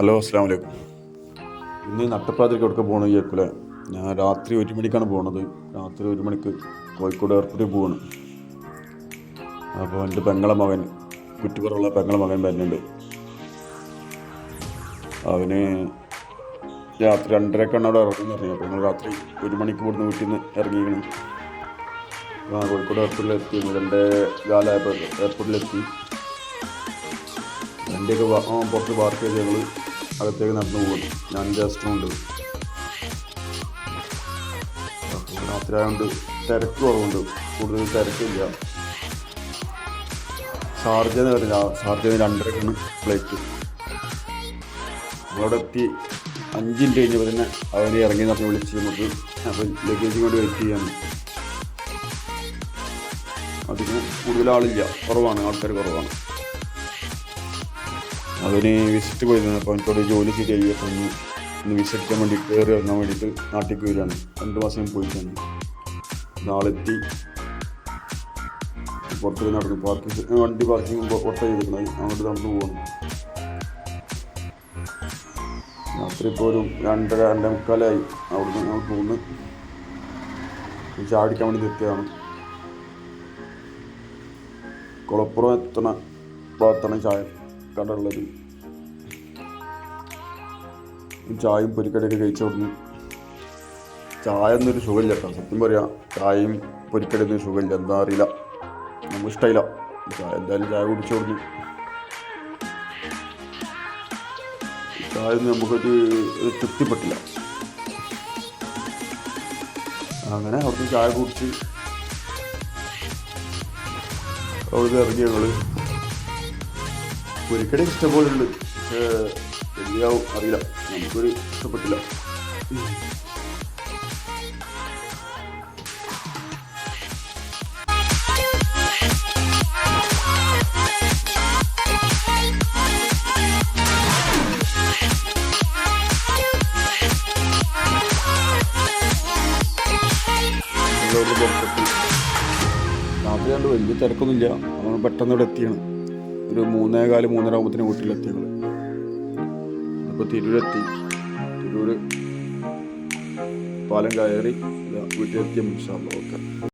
Hello അസ്സാം വലൈക്കും ഇന്ന് നട്ടപ്പാതിരിക്ക് എവിടെ പോകണം കേൾക്കൂല ഞാൻ രാത്രി ഒരു മണിക്കാണ് പോണത്. രാത്രി ഒരു മണിക്ക് കോഴിക്കോട് എയർപോർട്ടിൽ പോവാണ്. അപ്പോൾ എന്റെ പെങ്ങളെ മകൻ കുറ്റിപ്പുറമുള്ള പെങ്ങളെ മകൻ വരുന്നുണ്ട്. അവന് രാത്രി രണ്ടരക്കാണ് അവിടെ ഇറങ്ങുന്ന പറഞ്ഞു അപ്പോൾ ഞങ്ങൾ രാത്രി ഒരു മണിക്ക് കൂടുന്ന വീട്ടിൽ നിന്ന് ഇറങ്ങിയിരുന്നു ആ കോഴിക്കോട് എയർപോർട്ടിലെത്തി രണ്ടേ കാലായപ്പോൾ എയർപോർട്ടിലെത്തി വണ്ടിയൊക്കെ പുറത്ത് പാർക്ക് ചെയ്ത് ഞങ്ങൾ അകത്തേക്ക് നടന്നു പോകും. ഞാൻ ജസ്റ്റുണ്ട് രാത്രി ആയതുകൊണ്ട് തിരക്ക് കുറവുണ്ട്. കൂടുതൽ തിരക്കില്ല. ഷാർജ എന്ന് പറഞ്ഞില്ല ഷാർജ രണ്ടരക്കാണ് ഫ്ലൈറ്റ് അവിടെ എത്തി. അഞ്ച് മിനിറ്റ് കഴിഞ്ഞപ്പോൾ തന്നെ അവനെ ഇറങ്ങി നടന്ന് വിളിച്ച് നമുക്ക് അപ്പോൾ ലഗേജ് കൊണ്ട് വെയിറ്റ് ചെയ്യാണ്. അതിന് കൂടുതൽ ആളില്ല. കുറവാണ്. ആൾക്കാർ കുറവാണ്. അവന് വിസിറ്റ് പോയിരുന്നു അപ്പോൾ എനിക്കോട് ജോലി ശരിയായി അപ്പോൾ ഒന്ന് ഒന്ന് വിസിറ്റ് ചെയ്യാൻ വേണ്ടി കയറി ഇറങ്ങാൻ വേണ്ടിയിട്ട് നാട്ടിലേക്ക് വരികയാണ്. രണ്ട് മാസം പോയിട്ടാണ് നാളെത്തി പുറത്ത് നടന്നു. പാർക്കിംഗ് വണ്ടി പാർക്കിംഗ് പുറത്ത് ചെയ്തിട്ടുണ്ട് അങ്ങോട്ട് നടന്നു പോകണം രാത്രി ഇപ്പോൾ ഒരു രണ്ടര രണ്ടേ മുക്കാലായി. നിന്ന് ഞങ്ങൾ പോകുന്നു ചാടിക്കാൻ വേണ്ടി നിർത്തിയതാണ്. കുളപ്പുറം എത്തണ ഭാഗത്താണ് ചായ. കട ചായയും പൊരിക്കടയൊക്കെ കഴിച്ച അവിടുന്ന് ചായ എന്നൊരു സുഖമില്ല കേട്ടോ. സത്യം പറയാം ചായയും പൊരിക്കടയിൽ ഒരു സുഖമില്ല. എന്താ അറിയില്ല. നമുക്ക് ഇഷ്ടമില്ല ചായ എന്തായാലും ചായ കുടിച്ചു കൊടുക്കും. ചായ നമുക്കൊരു തൃപ്തിപ്പെട്ടില്ല. അങ്ങനെ അവിടുന്ന് ചായ കുടിച്ച് അവിടുന്ന് ഇറങ്ങി ഒരിക്കലും ഇഷ്ടംപോലെ ഉണ്ട് പക്ഷേ അറിയില്ല. നമുക്കൊരു ഇഷ്ടപ്പെട്ടില്ല. ഞങ്ങളവിടെ പുറത്തെത്തി വലിയ തിരക്കൊന്നുമില്ല നമ്മൾ പെട്ടെന്ന് ഇവിടെ എത്തിയാണ്. ഒരു മൂന്നേ കാൽ മൂന്നര ആകുമ്പത്തിന് വീട്ടിലെത്തി ഞങ്ങൾ അപ്പോൾ തിരൂരെത്തി. തിരൂര് പാലം കയറി വീട്ടിലെത്തിയ വീട്ടിലെത്തിയ ഓക്കെ